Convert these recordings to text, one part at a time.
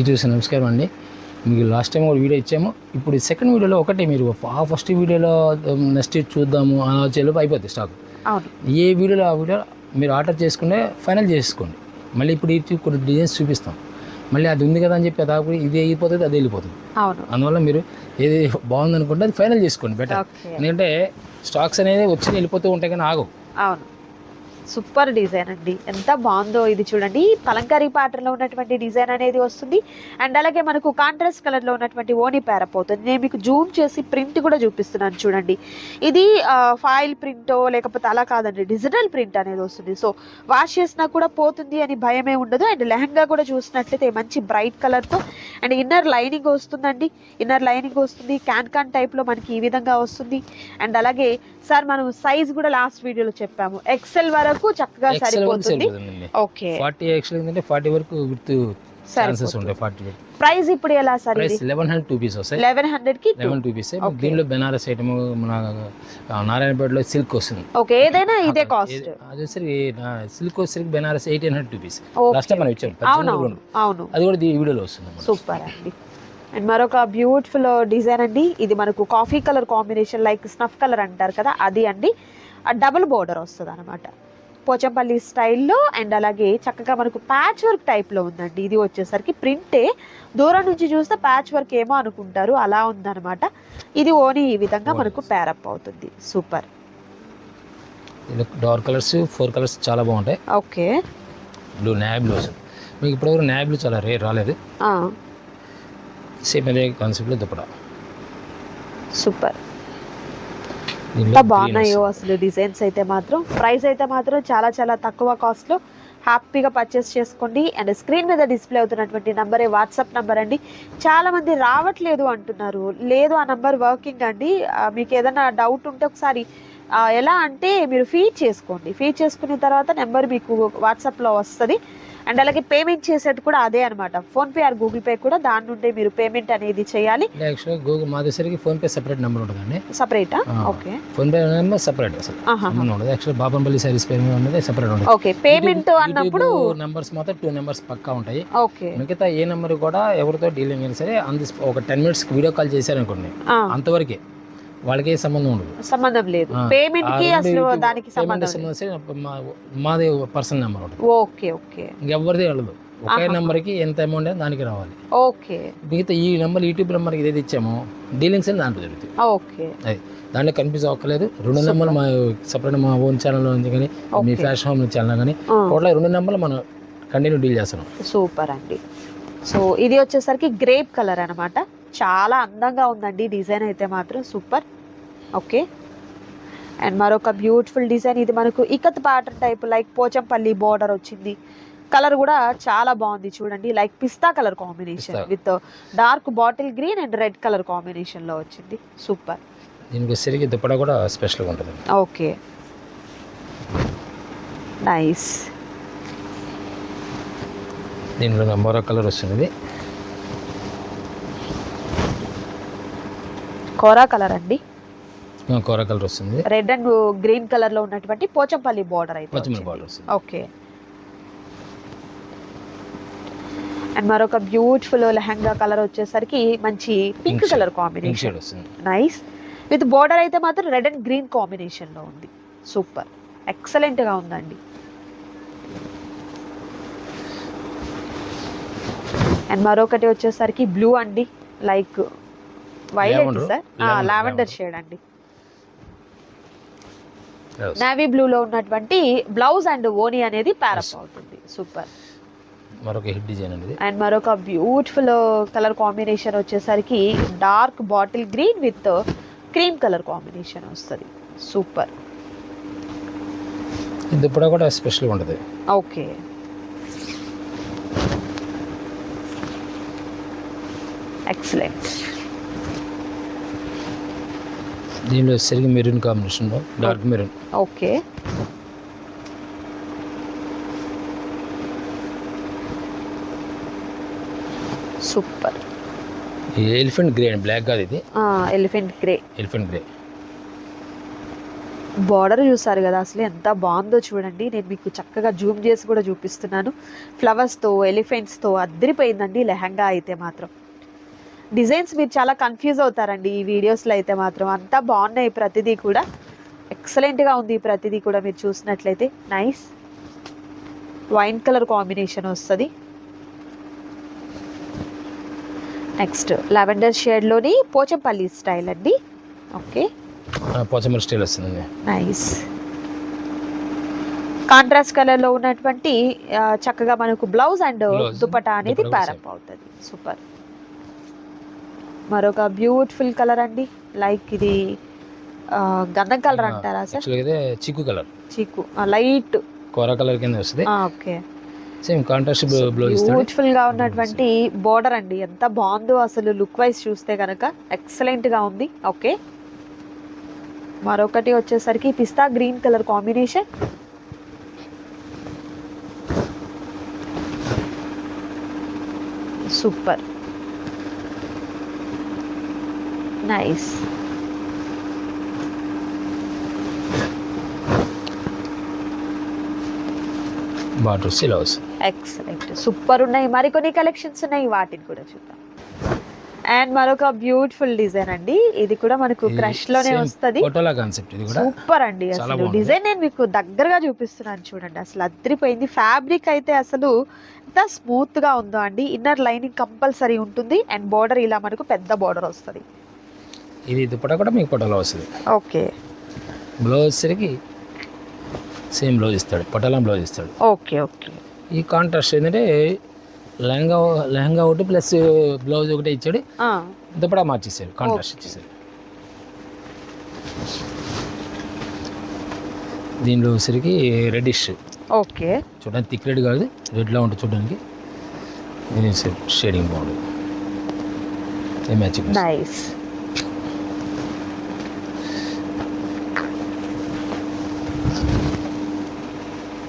ఇది చూసి నమస్కారం అండి. మీకు లాస్ట్ టైం ఒక వీడియో ఇచ్చాము. ఇప్పుడు సెకండ్ వీడియోలో ఒకటి మీరు ఆ ఫస్ట్ వీడియోలో నెక్స్ట్ చూద్దాము అలా అయిపోతుంది స్టాక్ ఏ వీడియోలో ఆ వీడియో మీరు ఆర్డర్ చేసుకుంటే ఫైనల్ చేసుకోండి. మళ్ళీ ఇప్పుడు ఇది కొన్ని డిజైన్స్ చూపిస్తాం. మళ్ళీ అది ఉంది కదా అని చెప్పి అది ఇది అయిపోతుంది అది వెళ్ళిపోతుంది. అందువల్ల మీరు ఏది బాగుంది అనుకుంటే అది ఫైనల్ చేసుకోండి బెటర్ ఎందుకంటే స్టాక్స్ అనేది వచ్చి వెళ్ళిపోతూ ఉంటాయి కానీ ఆగవు. సూపర్ డిజైన్ అండి. ఎంత బాగుందో ఇది చూడండి. కలంకారీ ప్యాటర్న్లో ఉన్నటువంటి డిజైన్ అనేది వస్తుంది. అండ్ అలాగే మనకు కాంట్రాస్ట్ కలర్లో ఉన్నటువంటి ఓని ప్యారప్ అవుతుంది నేను మీకు జూమ్ చేసి ప్రింట్ కూడా చూపిస్తున్నాను చూడండి. ఇది ఫాయిల్ ప్రింటో లేకపోతే అలా కాదండి. డిజిటల్ ప్రింట్ అనేది వస్తుంది. సో వాష్ చేసినా కూడా పోతుంది అని భయమే ఉండదు. అండ్ లెహంగా కూడా చూసినట్లయితే మంచి బ్రైట్ కలర్తో అండ్ ఇన్నర్ లైనింగ్ వస్తుందండి. ఇన్నర్ లైనింగ్ వస్తుంది. క్యాన్ కాన్ టైప్లో మనకి ఈ విధంగా వస్తుంది. అండ్ అలాగే సార్ మనం సైజ్ కూడా లాస్ట్ వీడియోలో చెప్పాము. ఎక్సెల్ వరకు చక్కగా ఎక్సెల్ సరిపోతుంది. ఓకే. ఫార్టీ ఎక్స్ఎల్ ఏంటంటే ఫార్టీ వరకు ఛాన్సెస్ ఉంటాయి ఫార్టీ ప్రైస్ ఇప్పుడు ఎలా sir price eleven hundred two piece వస్తాయి లెవెన్ హండ్రెడ్కి లెవెన్ టూ పీస్ దీనిలో బెనారస్ ఐటమ్ మన నారాయణపేటలో సిల్క్ వస్తుంది. ఓకే ఏదైనా ఇదే కాస్ట్ అది సరే సిల్క్ వచ్చేసరికి Banaras eighteen hundred two piece. Last time మనం ఇచ్చాం అవును. అది కూడా ఈ వీడియోలో వస్తుంది. సూపర్ అండి. అండ్ మరొక బ్యూటిఫుల్ డిజైన్ అండి. ఇది మనకు coffee colour combination like snuff colour అంటారు కదా అది అండి. డబుల్ బోర్డర్ వస్తుంది అనమాట పోచంపల్లి స్టైల్లో అండ్ అలాగే చక్కగా మనకు ప్యాచ్ వర్క్ టైప్లో ఉందండి. ఇది వచ్చేసరికి ప్రింటే దూరం నుంచి చూస్తే ప్యాచ్ వర్క్ ఏమో అనుకుంటారు. అలా ఉందన్నమాట. ఇది ఓని ఈ విధంగా మనకు ప్యారప్ అవుతుంది. Super. Dark colours four colours చాలా బాగుంటాయి. ఓకే. బ్లూ నాయ్ బ్లూ వస్తుంది. మీకు ఇప్పటివరకు నాయ్ బ్లూ చాలా రేర్ రాలేదు. సేమ్ అదే కాన్సెప్ట్లో దుప్పట. సూపర్. ఎంత బాగున్నాయో. అసలు. డిజైన్స్ అయితే మాత్రం. ప్రైస్ అయితే మాత్రం చాలా చాలా తక్కువ కాస్ట్లో హ్యాపీగా పర్చేస్ చేసుకోండి. అండ్ స్క్రీన్ మీద డిస్ప్లే అవుతున్నటువంటి నంబరే వాట్సాప్ నంబర్ అండి. చాలా మంది రావట్లేదు అంటున్నారు. లేదు ఆ నంబర్ వర్కింగ్ అండి. మీకు ఏదైనా డౌట్ ఉంటే ఒకసారి ఎలా అంటే మీరు ఫీడ్ చేసుకోండి. ఫీడ్ చేసుకున్న తర్వాత నెంబర్ మీకు వాట్సాప్లో వస్తుంది. అండ్ అలాగే పేమెంట్ చేసేది కూడా అదే అనమాట ఫోన్పే ఆర్ గూగుల్ పే కూడా దాని నుండి మీరు పేమెంట్ అనేది చేయాలి. గూగుల్ మా దగ్గరికి ఫోన్పే సెపరేట్ నెంబర్ ఉంటుందండి సపరేటా? ఆ. ఓకే. ఫోన్పే నెంబర్ సెపరేట్ అసలు. ఉండదు. యాక్చువల్ బాపంపల్లి సర్వీస్ పేరు మీద ఉన్నది సెపరేట్ ఉంటుంది. ఓకే. పేమెంట్ అన్నప్పుడు నెంబర్స్ మాత్రం టూ నెంబర్స్ పక్కా ఉంటాయి. ఓకే. మిగతా ఏ నెంబర్ కూడా ఎవరితో డీలింగ్ అయినా సరే అంది ఒక టెన్ మినిట్స్ వీడియో కాల్ చేశారనుకోండి. అంతవరకే. వాళ్ళకి ఏ సంబంధం ఉండదు. సంబంధం లేదు. పేమెంట్కి అసలు దానికి సంబంధం లేదు. సంబంధం సరే మా మాది పర్సనల్ నెంబర్ ఉంటుంది. Okay okay. ఇంకెవరిది వెళ్ళదు. ఒకే ఆహా. నెంబర్కి ఎంత అమౌంట్ దానికి రావాలి. ఓకే. మిగతా ఈ నెంబర్ యూట్యూబ్ నెంబర్కి ఏదైతే ఇచ్చామో డీలింగ్స్ అని దాంట్లో జరుగుతాయి. ఓకే. అది దాంట్లో కన్ఫ్యూజ్ అవ్వలేదు రెండు నెంబర్లు మా సపరేట్ మా ఓన్ ఛానల్లో ఉంది కానీ మీ. ఫ్యాషన్ హోమ్ ఛానల్ కానీ టోటల్ రెండు నెంబర్లు మనం కంటిన్యూ డీల్ చేస్తున్నాం. సూపర్ అండి. సో ఇది వచ్చేసరికి గ్రేప్ కలర్ అన్నమాట. చాలా అందంగా ఉందండి డిజైన్ అయితే మాత్రం సూపర్. ఓకే అండ్ మరొక బ్యూటిఫుల్ డిజైన్ ఇది మనకు ikat pattern type like Pochampalli border వచ్చింది. కలర్ కూడా చాలా బాగుంది చూడండి. Like pista colour combination. With dark bottle green and red colour కాంబినేషన్లో వచ్చింది. సూపర్ దీనికి వచ్చేసరికి దుప్పట కూడా స్పెషల్గా ఉంటుంది ఓకే నైస్ దీనిలో మరో కలర్ వస్తుంది కోరా కలర్ అండి. కోర కలర్ వస్తుంది. రెడ్ అండ్ గ్రీన్ కలర్లో ఉన్నటువంటి పోచంపల్లి బార్డర్ అయితే వచ్చింది. బార్డర్ వస్తుంది. ఓకే. అండ్ మరొక బ్యూటిఫుల్ లెహంగా కలర్ వచ్చేసరికి మంచి pink colour combination. Nice. With border అయితే మాత్రం రెడ్ అండ్ గ్రీన్ కాంబినేషన్లో ఉంది. సూపర్. ఎక్సలెంట్గా ఉందండి. అండ్ మరొకటి వచ్చేసరికి బ్లూ అండి. Like violet. Sir. Lavender. Shade అండి. నావీ బ్లూ లో ఉన్నటువంటి బ్లౌజ్ అండ్ ఓని అనేది ప్యారప్. అవుతుంది సూపర్ మరొక హిట్ డిజైన్ అనేది అండ్ మరొక బ్యూటిఫుల్ కలర్ కాంబినేషన్ వచ్చేసరికి dark bottle green with cream colour combination వస్తుంది. సూపర్ ఈ దుప్పట కూడా స్పెషల్గా ఉంటుంది. ఓకే ఎక్సలెంట్ దీనిలో వచ్చేసరికి మెరూన్ కాంబినేషన్లో dark maroon. Okay. Super. Elephant grey అండి బ్లాక్ కాదు ఇది. Elephant grey. Elephant grey. Border చూసారు కదా అసలు ఎంత బాగుందో చూడండి. నేను మీకు చక్కగా జూమ్ చేసి కూడా చూపిస్తున్నాను. ఫ్లవర్స్తో ఎలిఫెంట్స్తో అద్దరిపోయిందండి లెహంగా అయితే మాత్రం. డిజైన్స్ మీరు చాలా కన్ఫ్యూజ్ అవుతారండి. ఈ వీడియోస్లో అయితే మాత్రం అంతా బాగున్నాయి ప్రతిదీ కూడా. ఎక్సలెంట్గా ఉంది ప్రతిదీ కూడా మీరు చూసినట్లయితే. నైస్ వైన్ కలర్ కాంబినేషన్ వస్తుంది. నెక్స్ట్ లావెండర్ షేడ్లోని పోచంపల్లి స్టైల్ అండి. ఓకే పోచమల్ స్టైల్ వస్తుందండి. నైస్ కాంట్రాస్ట్ కలర్లో ఉన్నటువంటి చక్కగా మనకు బ్లౌజ్ అండ్ దుపట్టా అనేది ప్యారప్ అవుతుంది. సూపర్ మరొక బ్యూటిఫుల్ కలర్ అండి. లైక్ ఇది గంధం కలర్ అంటారా సార్? చిక్కు కలర్ చీకు లైట్ కోర కలర్ కింద వస్తుంది. ఓకే. సేమ్ కాంట్రాస్ట్ బ్లౌజ్ బ్యూటిఫుల్గా ఉన్నటువంటి బోర్డర్ అండి. ఎంత బాగుందో అసలు లుక్ వైజ్ చూస్తే కనుక ఎక్సలెంట్గా ఉంది. ఓకే. మరొకటి వచ్చేసరికి pista green colour combination super nice border వస్తుంది ఎక్సలెంట్ సూపర్ ఉన్నాయి. మరికొన్ని కలెక్షన్స్ ఉన్నాయి. వాటిని కూడా చూద్దాం. అండ్ మరొక బ్యూటిఫుల్ డిజైన్ అండి. ఇది కూడా మనకు క్రష్లోనే వస్తది. ఫోటోలా కాన్సెప్ట్ ఇది కూడా. సూపర్ అండి అసలు. డిజైన్ నేను మీకు దగ్గరగా చూపిస్తున్నాను చూడండి. అసలు అద్దరిపోయింది. ఫ్యాబ్రిక్ అయితే అసలు ఎంత స్మూత్గా ఉందో అండి. ఇన్నర్ లైనింగ్ కంపల్సరీ ఉంటుంది. అండ్ బోర్డర్ ఇలా మనకు పెద్ద బోర్డర్ వస్తుంది. ఇది దుపట్టా కూడా మీకు ఫోటోలో వస్తుంది. ఓకే. బ్లౌజ్ వచ్చేసరికి సేమ్ బ్లౌజ్ ఇస్తాడు పటోలా బ్లౌజ్ ఇస్తాడు ఓకే ఓకే. ఈ కాంట్రాస్ట్ ఏంటంటే లెహంగా లెహంగా ఒకటి ప్లస్ బ్లౌజ్ ఒకటే ఇచ్చాడు దుపట్టా మార్చేసాడు కాంట్రాస్ట్. ఇచ్చేసాడు. దీనిలో వచ్చేసరికి రెడ్డిష్ ఓకే. చూడడానికి థిక్ రెడ్ కాదు రెడ్లా ఉంటుంది చూడడానికి. ఇది షేడింగ్ బాగుంది. ఏ మ్యాచింగ్ నైస్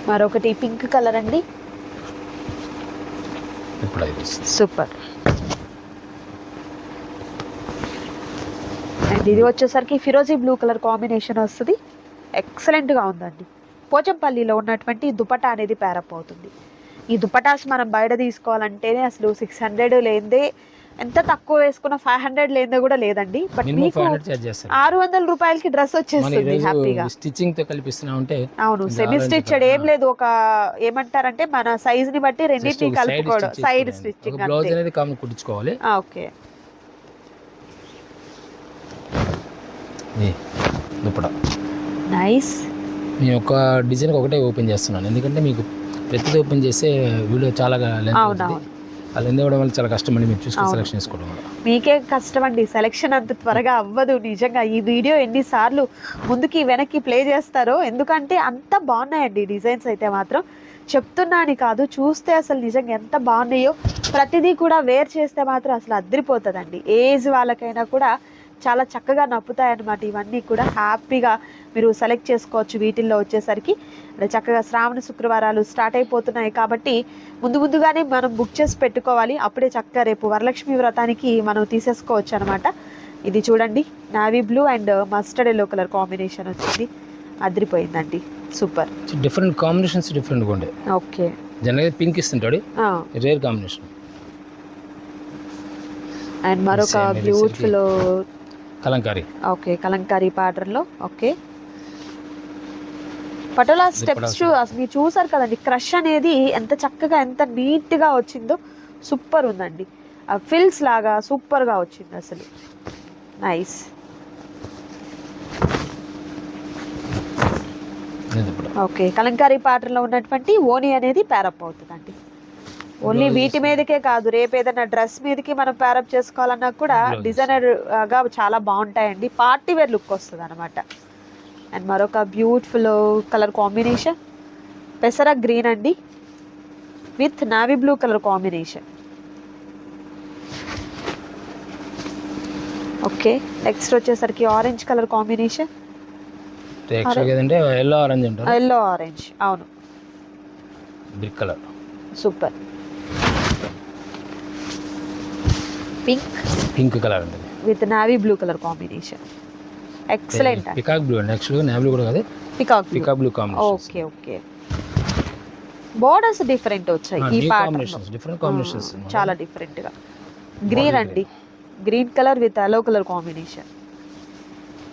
మరొకటి పింక్ కలర్ అండి. సూపర్. అండ్ ఇది వచ్చేసరికి ఫిరోజీ బ్లూ కలర్ కాంబినేషన్ వస్తుంది. ఎక్సలెంట్గా ఉందండి. పోచంపల్లిలో ఉన్నటువంటి దుపట్టా అనేది ప్యారప్ అవుతుంది ఈ దుపటాస్ మనం బయట తీసుకోవాలంటేనే అసలు సిక్స్ హండ్రెడ్ లేదే ఎంత తక్కువ వేసుకున్న ఫైవ్ హండ్రెడ్ లేదే కూడా లేదండి. బట్ మీకు ఆరు వందల రూపాయలకి డ్రెస్ వచ్చేస్తుంది హ్యాపీగా. స్టిచ్చింగ్తో కల్పిస్తున్నా ఉంటే అవును సెమీ స్టిచ్డ్. ఏం లేదు ఒక ఏమంటారంటే మన సైజ్ని బట్టి రెండింటిని కలుపుకోవడం సైడ్ స్టిచ్చింగ్ బ్లౌజ్ అనేది కామన్ కుట్టించుకోవాలి. ఓకే. దుప్పట. నైస్ నేను ఒక డిజైన్ ఒకటే ఓపెన్ చేస్తున్నాను. ఎందుకంటే మీకు ప్రతిదీ ఓపెన్ చేస్తే వీడియో చాలా లెంత్ అవుతుంది. లెంత్ ఇవ్వడం వల్ల చాలా కష్టం అండి. మీరు చూసుకుని. సెలెక్షన్ చేసుకోవడం మీకే కష్టం అండి. సెలెక్షన్ అంత త్వరగా అవ్వదు నిజంగా. ఈ వీడియో ఎన్నిసార్లు ముందుకి వెనక్కి ప్లే చేస్తారో ఎందుకంటే అంత బాగున్నాయండి డిజైన్స్ అయితే మాత్రం. చెప్తున్నా అని కాదు చూస్తే అసలు నిజంగా ఎంత బాగున్నాయో ప్రతిదీ కూడా వేర్ చేస్తే మాత్రం అసలు అద్దరిపోతుందండి ఏజ్ వాళ్ళకైనా కూడా చాలా చక్కగా నప్పుతాయి అన్నమాట ఇవన్నీ కూడా. హ్యాపీగా మీరు సెలెక్ట్ చేసుకోవచ్చు వీటిల్లో వచ్చేసరికి. అంటే చక్కగా శ్రావణ శుక్రవారాలు స్టార్ట్ అయిపోతున్నాయి కాబట్టి ముందు ముందుగానే మనం బుక్ చేసి పెట్టుకోవాలి. అప్పుడే చక్కగా రేపు వరలక్ష్మి వ్రతానికి మనం తీసేసుకోవచ్చు అనమాట ఇది చూడండి navy blue and mustard yellow colour combination వచ్చింది. అదిరిపోయిందండి. సూపర్. డిఫరెంట్ కాంబినేషన్స్ డిఫరెంట్గా ఉండే. ఓకే. జనరల్గా పింక్ ఇస్తుంటాడు. Rare combination. అండ్ మరొక బ్యూటిఫుల్ కలంకారీ. ఓకే కలంకారీ ప్యాటర్న్లో ఓకే. పటోలా స్టెప్స్ చూ అసలు మీరు చూసారు కదండి క్రష్ అనేది ఎంత చక్కగా ఎంత నీట్గా వచ్చిందో సూపర్ ఉందండి. ఆ ఫిల్స్ లాగా సూపర్గా వచ్చింది అసలు. నైస్. ఓకే కలంకారీ ప్యాటర్న్లో ఉన్నటువంటి ఓని అనేది ప్యారప్ అవుతుందండి. ఓన్లీ. వీటి మీదకే కాదు రేపు ఏదైనా డ్రెస్ మీదకి మనం ప్యారప్ చేసుకోవాలన్నా కూడా. డిజైనర్గా చాలా బాగుంటాయండి. పార్టీ వేర్ లుక్ వస్తుంది అనమాట అండ్ మరొక బ్యూటిఫుల్ కలర్ కాంబినేషన్ పెసర గ్రీన్ అండి. With navy blue colour combination okay next వచ్చేసరికి orange colour combination orange yellow orange అవును. Brick colour super pink pink colour ఉంటుంది. With navy blue colour combination excellent peacock blue అండి యాక్చువల్గా navy కూడా కాదు. Peacock peacock blue combination okay okay borders different వచ్చాయి. ఈ pattern combinations different combinations చాలా డిఫరెంట్గా. గ్రీన్ అండి green colour with yellow colour combination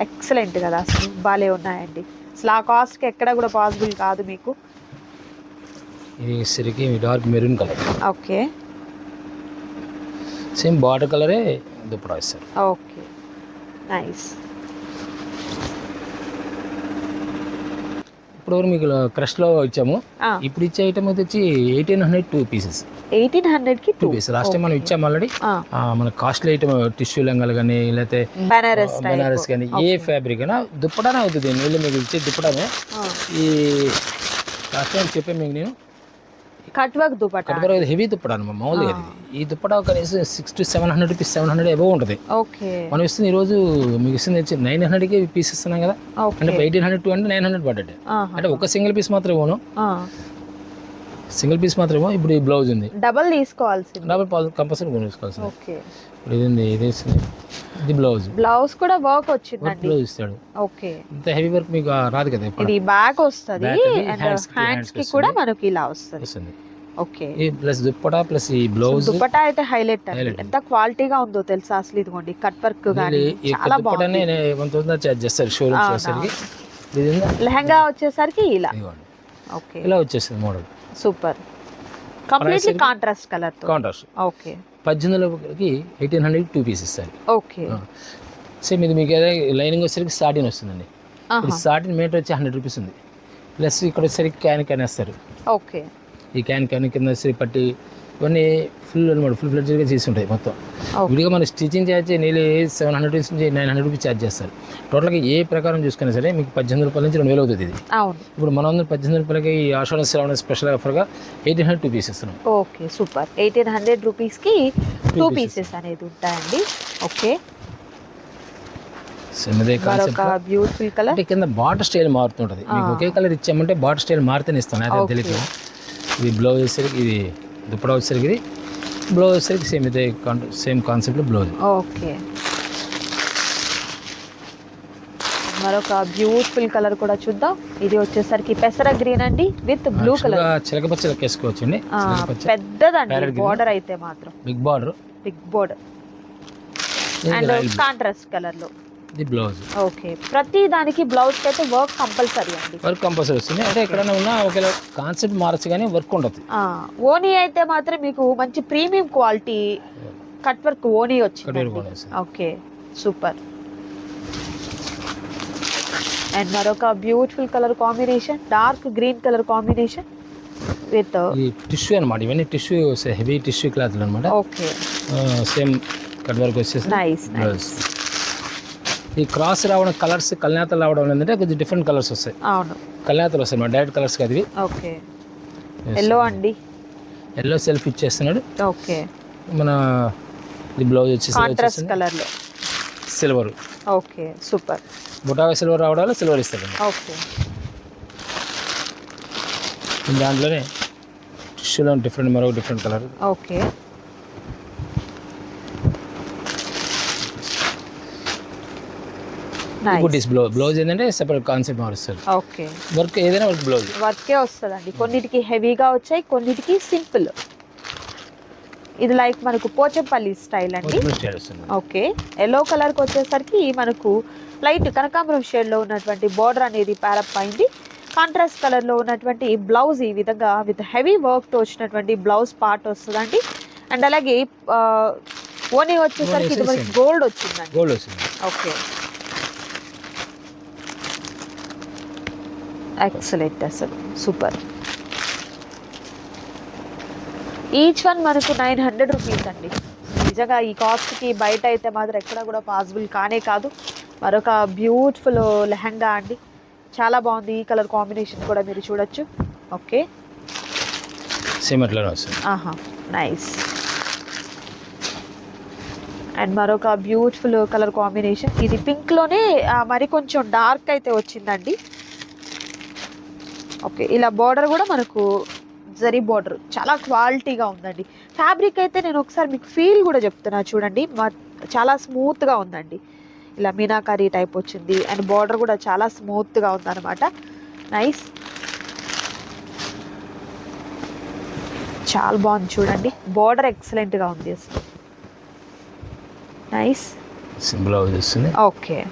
excellent కదా. అసలు బాలే ఉన్నాయండి. అసలు ఆ కాస్ట్కి ఎక్కడ కూడా పాసిబుల్ కాదు మీకు. ఇది సరికి dark maroon colour okay same border కలరే దుప్పడా ఇస్తారు ఓకే నైస్ ఇప్పుడు మీకు క్రష్లో ఇచ్చాము. ఇప్పుడు ఇచ్చే ఐటమ్ అయితే వచ్చి eighteen hundred two pieces eighteen హండ్రెడ్కి two two pieces last time మనం ఇచ్చాము ఆల్రెడీ మన కాస్ట్లీ ఐటమ్ టిష్యూ లంగాలు కానీ లేకపోతే బెనారస్ బెనారస్ కానీ ఏ ఫ్యాబ్రిక్ అయినా దుప్పటానే అవుతుంది. నీళ్ళు మీకు ఇచ్చే దుప్పటానే ఈ లాస్ట్ టైం చెప్పాను మీకు నేను. కట్ వర్క్ దుపట్టా కట్టుబడి హెవీ దుప్పటా అనమాట మామూలుగా ఇది. ఈ దుప్పటా కనీసం six to seven hundred rupees seven hundred above ఉంటుంది. ఓకే. మనం ఇస్తుంది ఈరోజు మీకు ఇస్తుంది వచ్చి నైన్ హండ్రెడ్కి పీస్ ఇస్తున్నాం కదా? అంటే ఎయిటీన్ హండ్రెడ్ టూ అంటే నైన్ హండ్రెడ్ పడ్డట్టు. అంటే ఒక సింగిల్ పీస్ మాత్రం ఇవ్వను సింగిల్ పీస్ మాత్రం ఇవ్వను ఇప్పుడు ఈ బ్లౌజ్ ఉంది. డబల్ తీసుకోవాల్సింది. డబుల్ పాల్ కంపల్సరీ కొనుక్కోవాల్సింది. ఓకే ఇప్పుడు ఇది ఉంది ఇది ఇది బ్లౌజ్. బ్లౌజ్ కూడా వర్క్ వచ్చిందండి. బ్లౌజ్ ఇస్తాడు. ఓకే ఇంత హెవీ వర్క్ మీకు రాదు కదా ఇది బ్యాక్ వస్తుంది హ్యాండ్స్కి కూడా. మనకి ఇలా వస్తుంది. ఓకే ప్లస్ దుప్పటా ప్లస్ ఈ బ్లౌజ్ దుపట్టా అయితే హైలైట్. ఎంత క్వాలిటీగా ఉందో తెలుసా అసలు ఇదిగోండి కట్ వర్క్ కానీ చాలా బాగుంది. వన్ థౌసండ్ చార్జ్ చేస్తారు షోరూమ్. వచ్చేసరికి? లెహంగా వచ్చేసరికి ఇలా. ఓకే ఇలా వచ్చేస్తుంది మోడల్ సూపర్. కంప్లీట్లీ? కాంట్రాస్ట్ కలర్తో. కాంట్రాస్ట్ ఓకే పద్దెనిమిది వందలకి ఎయిటీన్ హండ్రెడ్ టూ పీస్ ఇస్తారు ఓకే సేమ్ ఇది మీకు ఏదో లైనింగ్ వచ్చేసరికి సాటిన్ వస్తుందండి. ఆహా. సాటిన్ మీటర్ వచ్చి హండ్రెడ్ రూపీస్ ఉంది. ప్లస్ ఇక్కడ వచ్చేసరికి క్యాన్ క్యాన్ వేస్తారు. ఓకే ఈ క్యాన్ క్యాన్ కింద వచ్చేసరికి పట్టి ఇవన్నీ ఫుల్ అనమాట ఫుల్ ఫ్లెడ్జ్గా చేసి ఉంటాయి మొత్తం. విడిగా మన స్టిచ్చింగ్ ఛార్జ్ నీళ్ళు సెవెన్ హండ్రెడ్ రూపీస్ నుంచి నైన్ హండ్రెడ్ రూపీస్ ఛార్జ్ చేస్తారు. టోటల్గా ఏ ప్రకారం చూసుకున్నా సరే మీకు పద్దెనిమిది రూపాయల నుంచి రెండు వేలు అవుతుంది ఇది. ఇప్పుడు మనం అందరం పద్దెనిమిది రూపాయలకి ఈ ఆషాఢ శ్రావణ స్పెషల్ ఆఫర్గా ఎయిటీన్ హండ్రెడ్ టూ పీస్ ఇస్తున్నాం. ఓకే సూపర్ ఎయిటీన్ హండ్రెడ్ రూపీస్కి టూ. పీసెస్ అనేది ఉంటాయండి. ఓకే బ్యూటిఫుల్ కలర్ అంటే కింద బాటర్ స్టైల్ మారుతుంటుంది. మీకు ఒకే కలర్ ఇచ్చామంటే బాటర్ స్టైల్ మారితేనే ఇస్తాను అదే. తెలియదు ఇది బ్లౌజ్ ఇది దుప్పడా వచ్చేసరికి ఇది. బ్లౌజ్ వచ్చేసరికి సేమ్ ఇదే సేమ్ కాన్సెప్ట్ బ్లౌజ్. ఓకే. మరొక బ్యూటిఫుల్ కలర్ కూడా చూద్దాం. ఇది వచ్చేసరికి పెసర గ్రీన్ అండి విత్ బ్లూ కలర్ చిలకపచ్చ చిలక వేసుకోవచ్చండి. చిలకపచ్చ పెద్దదండి. బార్డర్ అయితే మాత్రం. Big border big border and contrast కలర్లో. ఇది బ్లౌజ్. ఓకే. ప్రతి దానికి బ్లౌజ్ అయితే వర్క్ కంపల్సరీ అండి. వర్క్ కంపల్సరీ వస్తుంది. అంటే ఎక్కడైనా ఉన్నా ఒకవేళ కాన్సెప్ట్ మారచ్చు కానీ వర్క్ ఉండదు. ఆ, ఓనీ అయితే మాత్రం మీకు మంచి ప్రీమియం క్వాలిటీ కట్ వర్క్ ఓనీ వచ్చింది ఓకే. సూపర్. అండ్ మరొక beautiful colour combination dark green colour combination with ఈ టిష్యూ అనమాట ఇవన్నీ టిష్యూ హెవీ టిష్యూ క్లాత్లు అనమాట ఓకే. సేమ్ కట్ వర్క్ వచ్చేసి నైస్ బ్లౌజ్ ఈ క్రాస్ రావడం కలర్స్ కల్నేతలు రావడం ఏంటంటే కొంచెం డిఫరెంట్ కలర్స్ వస్తాయి. అవును. కల్నేతలు వస్తాయి మన డైరెక్ట్ కలర్స్ కాదు ఇవి ఓకే. ఎల్లో అండి? ఎల్లో సెల్ఫ్ ఇచ్చేస్తున్నాడు. ఓకే. మన ఇది బ్లౌజ్ వచ్చేసి కాంట్రాస్ట్ కలర్లో? Silver okay super. బుటాగా సిల్వర్ రావడాలు సిల్వర్ ఇస్తాడు. ఓకే. దాంట్లోనే టిష్యూలో డిఫరెంట్ మరొక డిఫరెంట్ కలర్ ఓకే. బుటీస్ బ్లౌజ్ బ్లౌజ్ ఏంటంటే సెపరేట్ కాన్సెప్ట్ మారుస్తారు ఓకే వర్క్ ఏదైనా వర్క్ బ్లౌజ్. వర్కే వస్తుందండి. కొన్నిటికి హెవీగా వచ్చాయి కొన్నిటికి సింపుల్ ఇది లైక్ మనకు పోచంపల్లి స్టైల్ అండి. ఓకే ఎల్లో కలర్కి వచ్చేసరికి మనకు లైట్ కనకాంబరం షేడ్లో ఉన్నటువంటి బార్డర్ అనేది ప్యారప్ అయింది. కాంట్రాస్ట్ కలర్లో ఉన్నటువంటి బ్లౌజ్ ఈ విధంగా విత్ హెవీ వర్క్తో వచ్చినటువంటి బ్లౌజ్ పార్ట్ వస్తుందండి. అండ్ అలాగే ఓనీ వచ్చేసరికి ఇది మనకి గోల్డ్ వచ్చిందండి. గోల్డ్ వస్తుంది. ఓకే ఎక్సలెంట్ అసలు. సూపర్ ఈచ్ వన్ మనకు నైన్ హండ్రెడ్ రూపీస్ అండి. నిజంగా ఈ కాస్ట్కి బయట అయితే మాత్రం ఎక్కడ కూడా పాసిబుల్ కానే కాదు. మరొక బ్యూటిఫుల్ లెహంగా అండి. చాలా బాగుంది ఈ కలర్ కాంబినేషన్ కూడా మీరు చూడొచ్చు. ఓకే సేమ్ ఆహా నైస్ అండ్ మరొక బ్యూటిఫుల్ కలర్ కాంబినేషన్ ఇది పింక్లోనే మరి కొంచెం డార్క్ అయితే వచ్చిందండి. ఓకే ఇలా బార్డర్ కూడా మనకు జరీ బార్డర్ చాలా క్వాలిటీగా ఉందండి. ఫ్యాబ్రిక్ అయితే నేను ఒకసారి మీకు ఫీల్ కూడా చెప్తున్నా చూడండి. మ- చాలా స్మూత్గా ఉందండి. ఇలా మీనాకారీ టైప్ వచ్చింది అండ్ బార్డర్ కూడా చాలా స్మూత్గా ఉందన్నమాట. నైస్ చాలా బాగుంది చూడండి. బార్డర్ ఎక్సలెంట్గా ఉంది అసలు. నైస్ సింపుల్ ఓకే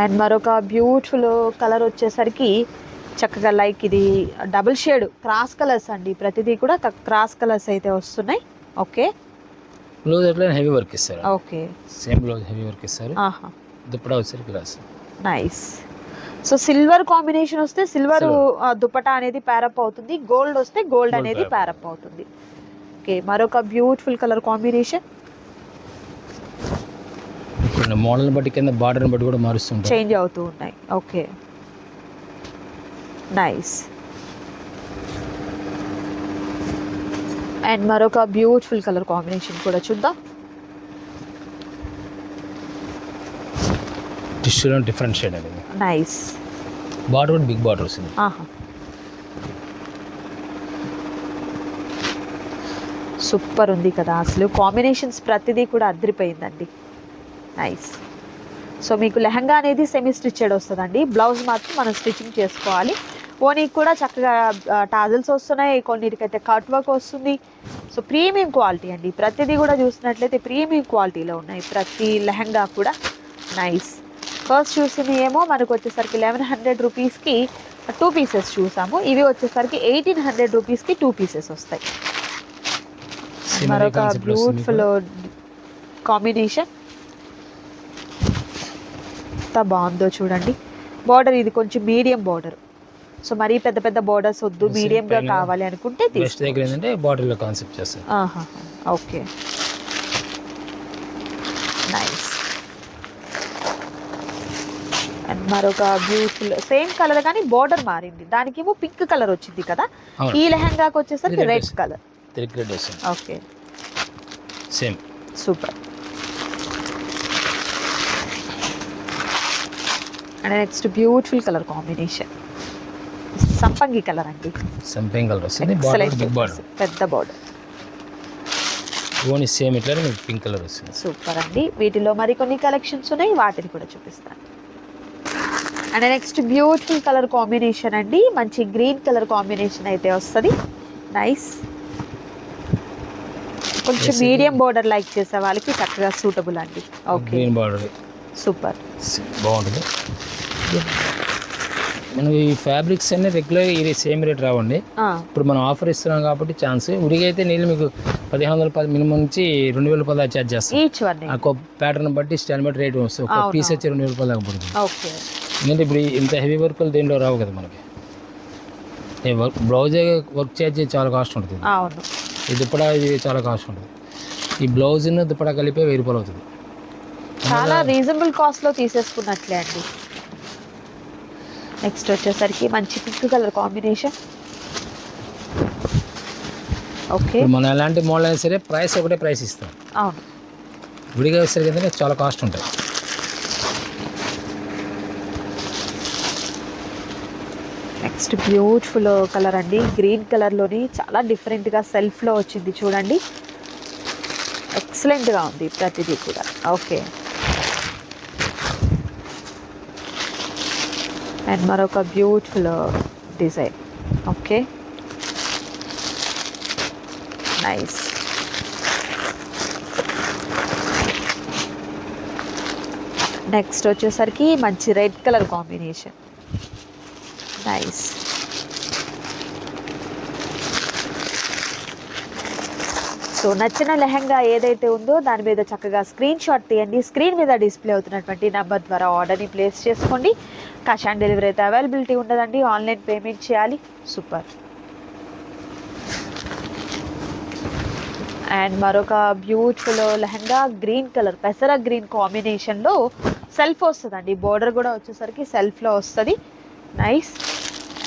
అండ్ మరొక బ్యూటిఫుల్ కలర్ వచ్చేసరికి చక్కగా లైక్ ఇది డబుల్ షేడ్ క్రాస్ కలర్స్ అండి. ప్రతిదీ కూడా క్రాస్ కలర్స్ అయితే వస్తున్నాయి. ఓకే. బ్లౌజ్ ఎట్లా హెవీ వర్క్ ఇస్తారు. Okay. Same blouse heavy work ఇస్తారు. ఆహా. దుప్పటా వచ్చేసరికి glass. Nice. So silver combination వస్తే సిల్వర్ దుపటా అనేది ప్యారప్ అవుతుంది. గోల్డ్ వస్తే గోల్డ్ అనేది. ప్యారప్ అవుతుంది. ఓకే. మరొక బ్యూటిఫుల్ కలర్ కాంబినేషన్. కొన్ని మోడల్ని బట్టి కింద బార్డర్ని బట్టి కూడా మారుస్తుంటారు. చేంజ్ అవుతూ ఉన్నాయి ఓకే. నైస్. అండ్ మరొక బ్యూటిఫుల్ కలర్ కాంబినేషన్ కూడా చూద్దాం. టిష్యూలో డిఫరెంట్ షేడ్ అనేది. నైస్. బార్డర్ కూడా బిగ్ బార్డర్ వస్తుంది. ఆహా. సూపర్ ఉంది కదా. అసలు కాంబినేషన్స్ ప్రతిదీ కూడా అదిరిపోయిందండి. నైస్ సో మీకు లెహంగా అనేది సెమీ స్టిచ్చెడ్ వస్తుందండి. బ్లౌజ్ మాత్రం మనం స్టిచ్చింగ్ చేసుకోవాలి. ఓనీకి కూడా చక్కగా టాజల్స్ వస్తున్నాయి. కొన్నిటికైతే కట్ వర్క్ వస్తుంది. సో ప్రీమియం క్వాలిటీ అండి. ప్రతిదీ కూడా చూసినట్లయితే ప్రీమియం క్వాలిటీలో ఉన్నాయి. ప్రతి లెహంగా కూడా నైస్ ఫస్ట్ చూసింది ఏమో మనకు వచ్చేసరికి లెవెన్ హండ్రెడ్ రూపీస్కి టూ పీసెస్ చూసాము. ఇవి వచ్చేసరికి ఎయిటీన్ హండ్రెడ్ రూపీస్కి టూ పీసెస్ వస్తాయి. మరొక బ్యూటిఫుల్ కాంబినేషన్ ఎంత బాగుందో చూడండి. బార్డర్ ఇది కొంచెం మీడియం బార్డర్ సో మరీ పెద్ద పెద్ద బార్డర్స్ వద్దు Same మీడియం గా పైన కావాలి అనుకుంటే వెస్ట్ దగ్గర ఏంటంటే బార్డర్లో కాన్సెప్ట్ చేస్తారు ఓకే. నైస్ అండ్ మరొక బ్యూటిఫుల్ సేమ్ కలర్ కానీ బార్డర్ మారింది. దానికేమో పింక్ కలర్ వచ్చింది కదా. ఈ లెహంగాకి వచ్చేసరికి red. Colour okay same super and next beautiful colour combination సంపంగి కలర్ అండి. సంపింగ్ కలర్ వస్తుంది. పెద్ద బార్డర్ ఓన్లీ సేమ్ ఇట్లా పింక్ కలర్ వస్తుంది. సూపర్ అండి. వీటిలో మరికొన్ని కలెక్షన్స్ ఉన్నాయి. వాటిని కూడా చూపిస్తాను. And next beautiful colour combination అండి. మంచి గ్రీన్ కలర్ కాంబినేషన్ అయితే వస్తుంది. నైస్ కొంచెం మీడియం బోర్డర్ లైక్ చేసే వాళ్ళకి చక్కగా సూటబుల్ అండి. ఓకే గ్రీన్ బార్డర్ సూపర్ బాగుంటుంది. మనకి ఈ ఫ్యాబ్రిక్స్ అన్ని రెగ్యులర్ ఇది సేమ్ రేట్ రావండి. ఇప్పుడు మనం ఆఫర్ ఇస్తున్నాం కాబట్టి ఛాన్స్ ఉడిగా అయితే నీళ్ళు మీకు పదిహేను వందల పది మినిమం నుంచి రెండు వేల రూపాయలు ఛార్జ్ చేస్తాం. ఒక ప్యాటర్న్ బట్టి స్టాండ్ బట్టి రేట్ వస్తుంది. ఒక పీస్ వచ్చి రెండు వేల రూపాయలు దాకా పడుతుంది. ఎందుకంటే ఇప్పుడు ఇంత హెవీ వర్క్లు దేంట్లో రావు కదా మనకి. బ్లౌజే వర్క్ ఛార్జ్ చాలా కాస్ట్ ఉంటుంది. ఈ దుప్పడా ఇది చాలా కాస్ట్ ఉంటుంది. ఈ బ్లౌజ్ దుప్పడా కలిపి వెయ్యి రూపాయలు అవుతుంది. చాలా రీజనబుల్ కాస్ట్లో తీసేసుకున్నట్లే అండి. నెక్స్ట్ వచ్చేసరికి మంచి పింక్ కలర్ కాంబినేషన్. ఓకే మనం ఎలాంటి మోడల్ అయినా సరే ప్రైస్ ఒకటే ప్రైస్ ఇస్తాం. అవును. విడిగా వేసరికి ఏంటంటే చాలా కాస్ట్ ఉంటాయి నెక్స్ట్ బ్యూటిఫుల్ కలర్ అండి. గ్రీన్ కలర్లోని చాలా డిఫరెంట్గా సెల్ఫ్లో వచ్చింది చూడండి. ఎక్సలెంట్గా ఉంది ప్రతిదీ కూడా. ఓకే అండ్ మరొక beautiful design okay nice next వచ్చేసరికి మంచి red colour combination nice so నచ్చిన లెహంగా ఏదైతే ఉందో దాని మీద చక్కగా స్క్రీన్ షాట్ తీయండి. స్క్రీన్ మీద డిస్ప్లే అవుతున్నటువంటి నెంబర్ ద్వారా ఆర్డర్ని ప్లేస్ చేసుకోండి. క్యాష్ ఆన్ డెలివరీ అయితే అవైలబిలిటీ ఉండదండి. ఆన్లైన్ పేమెంట్ చేయాలి. సూపర్ అండ్ మరొక బ్యూటిఫుల్ లెహంగా గ్రీన్ కలర్ పెసర గ్రీన్ కాంబినేషన్లో సెల్ఫ్ వస్తుందండి. బోర్డర్ కూడా వచ్చేసరికి సెల్ఫ్లో వస్తుంది. నైస్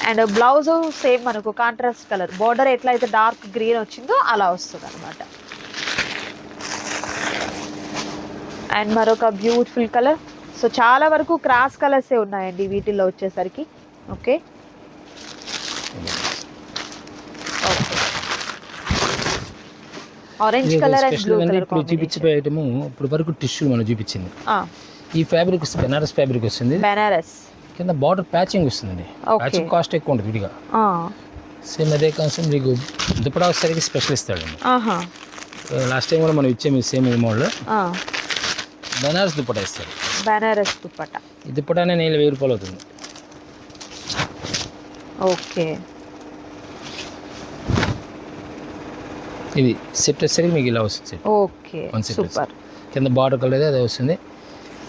అండ్ బ్లౌజ్ సేమ్ మనకు కాంట్రాస్ట్ కలర్ బోర్డర్ ఎట్లయితే డార్క్ గ్రీన్ వచ్చిందో అలా వస్తుంది అనమాట అండ్ మరొక బ్యూటిఫుల్ కలర్ సో చాలా వరకు క్రాస్ కలర్సే ఉన్నాయండి వీటిల్లో వచ్చేసరికి. Okay. Orange colour and blue colour ఇప్పుడు చూపించే ఐటమ్ ఇప్పుడు వరకు టిష్యూ మనం చూపించింది. ఈ ఫ్యాబ్రిక్ బెనారస్ ఫ్యాబ్రిక్ వస్తుంది. బెనారస్ కింద బార్డర్ ప్యాచింగ్ వస్తుందండి. ప్యాచింగ్ కాస్ట్ ఎక్కువ ఉంటుంది విడిగా సేమ్ అదే కాన్సెప్ట్ మీకు దుప్పటా వచ్చేసరికి స్పెషల్ ఇస్తాడండి. ఆహా. లాస్ట్ టైం కూడా మనం ఇచ్చాము సేమ్ మోడల్ బెనారస్ దుప్పటా ఇస్తాడు బెనారస్ దుప్పట. ఈ దుప్పటానే నేను వెయ్యి రూపాయలు అవుతుంది. ఓకే. ఇది సెట్ వచ్చేసరికి మీకు ఇలా వస్తుంది set. Okay One set super. కింద బార్డర్ కలర్ అదే వస్తుంది.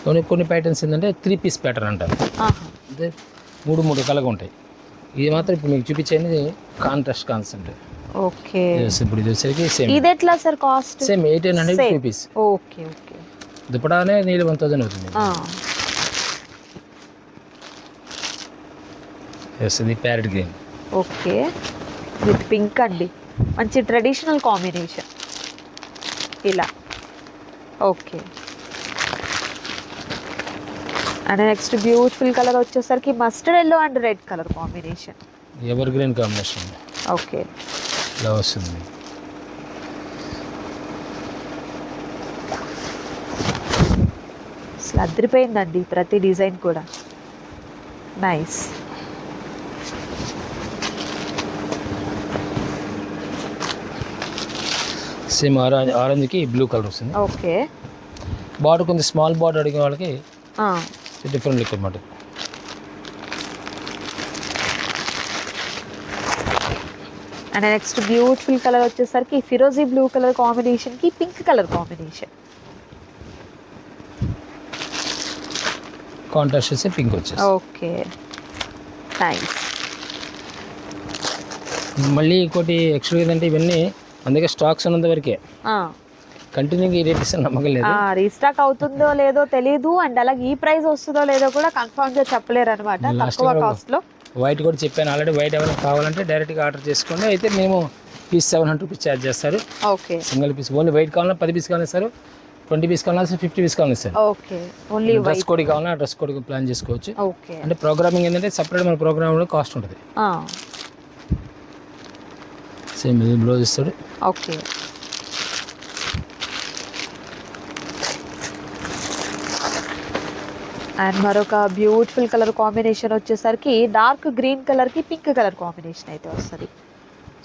కొన్ని కొన్ని ప్యాటర్న్స్ ఏంటంటే త్రీ పీస్ ప్యాటర్న్ అంటారు. అంటే మూడు మూడు కలగా ఉంటాయి. ఇది మాత్రం ఇప్పుడు మీకు చూపించేది కాంట్రాస్ట్ కాన్సెప్ట్ ఓకే. ఇప్పుడు ఇది వచ్చేసరికి సేమ్ ఇది ఎట్లా sir cost same eighteen hundred Same. Two piece okay okay. దుప్పటానే నీళ్ళు వన్ థౌసండ్ అవుతుంది వస్తుంది parrot green okay. With pink అండి. మంచి ట్రెడిషనల్ కాంబినేషన్ ఇలా. Okay. And next beautiful colour వచ్చేసరికి mustard yellow and red colour combination. Evergreen combination okay. ఇలా వస్తుంది. అదిరిపోయిందండి ప్రతి డిజైన్ కూడా. నైస్ సేమ్ ఆరెంజ్ ఆరెంజ్కి బ్లూ కలర్ వస్తుంది. ఓకే బార్డర్ కొంచెం స్మాల్ బార్డర్ అడిగిన వాళ్ళకి డిఫరెంట్ లుక్ అనమాట అండ్ నెక్స్ట్ బ్యూటిఫుల్ కలర్ వచ్చేసరికి ఫిరోజీ బ్లూ కలర్ కాంబినేషన్కి పింక్ కలర్ కాంబినేషన్ కాంట్రాస్ట్ వచ్చి పింక్ వచ్చేసి ఓకే. నైస్ మళ్ళీ ఇంకోటి ఎక్స్ట్రా ఏంటంటే ఇవన్నీ అందుకే స్టాక్స్ ఉన్నంత వరకే. కంటిన్యూగా ఈ రేట్ ఇస్తే నమ్మకం లేదు. రీస్టాక్ అవుతుందో లేదో తెలియదు అండ్ అలాగే ఈ ప్రైస్ వస్తుందో లేదో కూడా కన్ఫర్మ్గా చెప్పలేరు అనమాట తక్కువ కాస్ట్లో. వైట్ కూడా చెప్పాను ఆల్రెడీ వైట్ ఎవరైనా కావాలంటే డైరెక్ట్గా ఆర్డర్ చేసుకోండి. అయితే మేము piece seven hundred rupees charge చేస్తారు. Okay. Single piece only white కావాలన్నా పది పీస్ కావాలి సార్ ట్వంటీ పీస్ కావాలన్నా ఫిఫ్టీ పీస్ కావాలి sir. Okay only dress code కావాలన్నా డ్రెస్ కోడ్ ప్లాన్ చేసుకోవచ్చు. ఓకే. అంటే ప్రోగ్రామింగ్ ఏంటంటే సపరేట్ మన ప్రోగ్రామ్ కాస్ట్ ఉంటుంది. సేమ్ ఇది బ్లౌజ్ ఇస్తాడు ఓకే. అండ్ మరొక బ్యూటిఫుల్ కలర్ కాంబినేషన్ వచ్చేసరికి డార్క్ గ్రీన్ కలర్కి పింక్ కలర్ కాంబినేషన్ అయితే వస్తుంది.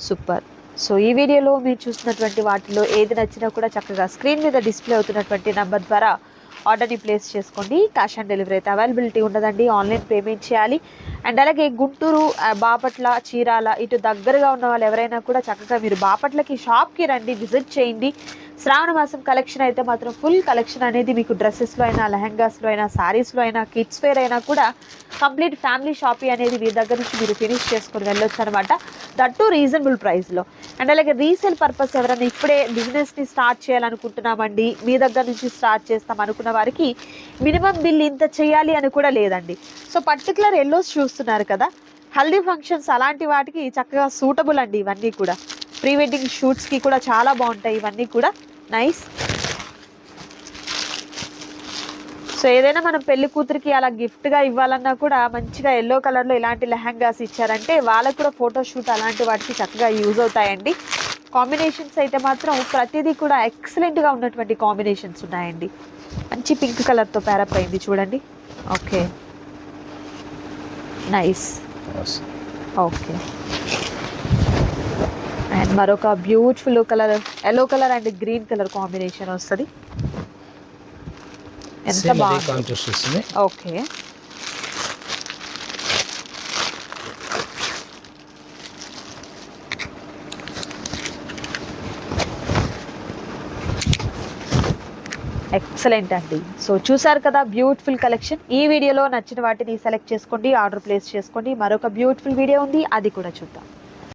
సూపర్ సో ఈ వీడియోలో మీరు చూసినటువంటి వాటిలో ఏది నచ్చినా కూడా చక్కగా స్క్రీన్ మీద డిస్ప్లే అవుతున్నటువంటి నెంబర్ ద్వారా ఆర్డర్ని ప్లేస్ చేసుకోండి. క్యాష్ ఆన్ డెలివరీ అయితే అవైలబిలిటీ ఉండదండి. ఆన్లైన్ పేమెంట్ చేయాలి. అండ్ అలాగే గుంటూరు బాపట్ల చీరాల ఇటు దగ్గరగా ఉన్న వాళ్ళు ఎవరైనా కూడా చక్కగా మీరు బాపట్లకి షాప్కి రండి విజిట్ చేయండి. శ్రావణ మాసం కలెక్షన్ అయితే మాత్రం ఫుల్ కలెక్షన్ అనేది మీకు డ్రెస్సెస్లో అయినా లెహంగాస్లో అయినా శారీస్లో అయినా కిడ్స్ వేర్ అయినా కూడా కంప్లీట్ ఫ్యామిలీ షాపింగ్ అనేది మీ దగ్గర నుంచి మీరు ఫినిష్ చేసుకొని వెళ్ళొచ్చు అనమాట దట్ టు రీజనబుల్ ప్రైస్లో అండ్ అలాగే రీసేల్ పర్పస్ ఎవరైనా ఇప్పుడే బిజినెస్ని స్టార్ట్ చేయాలనుకుంటున్నామండి మీ దగ్గర నుంచి స్టార్ట్ చేస్తాం అనుకున్న వారికి మినిమం బిల్ ఇంత చేయాలి అని కూడా లేదండి. సో పర్టికులర్ ఎల్లోస్ చూస్తున్నారు కదా హల్దీ ఫంక్షన్స్ అలాంటి వాటికి చక్కగా సూటబుల్ అండి ఇవన్నీ కూడా. ప్రీ వెడ్డింగ్ షూట్స్కి కూడా చాలా బాగుంటాయి ఇవన్నీ కూడా. నైస్ సో ఏదైనా మనం పెళ్ళి కూతురికి అలా గిఫ్ట్గా ఇవ్వాలన్నా కూడా మంచిగా ఎల్లో కలర్లో ఇలాంటి లెహంగాస్ ఇచ్చారంటే వాళ్ళకు కూడా ఫోటో షూట్ అలాంటి వాటికి చక్కగా యూజ్ అవుతాయండి. కాంబినేషన్స్ అయితే మాత్రం ప్రతిదీ కూడా ఎక్సలెంట్గా ఉన్నటువంటి కాంబినేషన్స్ ఉన్నాయండి. మంచి పింక్ కలర్తో ప్యారప్ అయింది చూడండి. ఓకే నైస్ ఓకే అండ్ మరొక beautiful colour yellow colour and green colour combination వస్తుంది. ఎంత బాగుంది? ఓకే. ఎక్సలెంట్ అండి. సో చూసారు కదా బ్యూటిఫుల్ కలెక్షన్ ఈ వీడియోలో నచ్చిన వాటిని సెలెక్ట్ చేసుకోండి ఆర్డర్ ప్లేస్ చేసుకోండి. మరొక బ్యూటిఫుల్ వీడియో ఉంది అది కూడా చూద్దాం.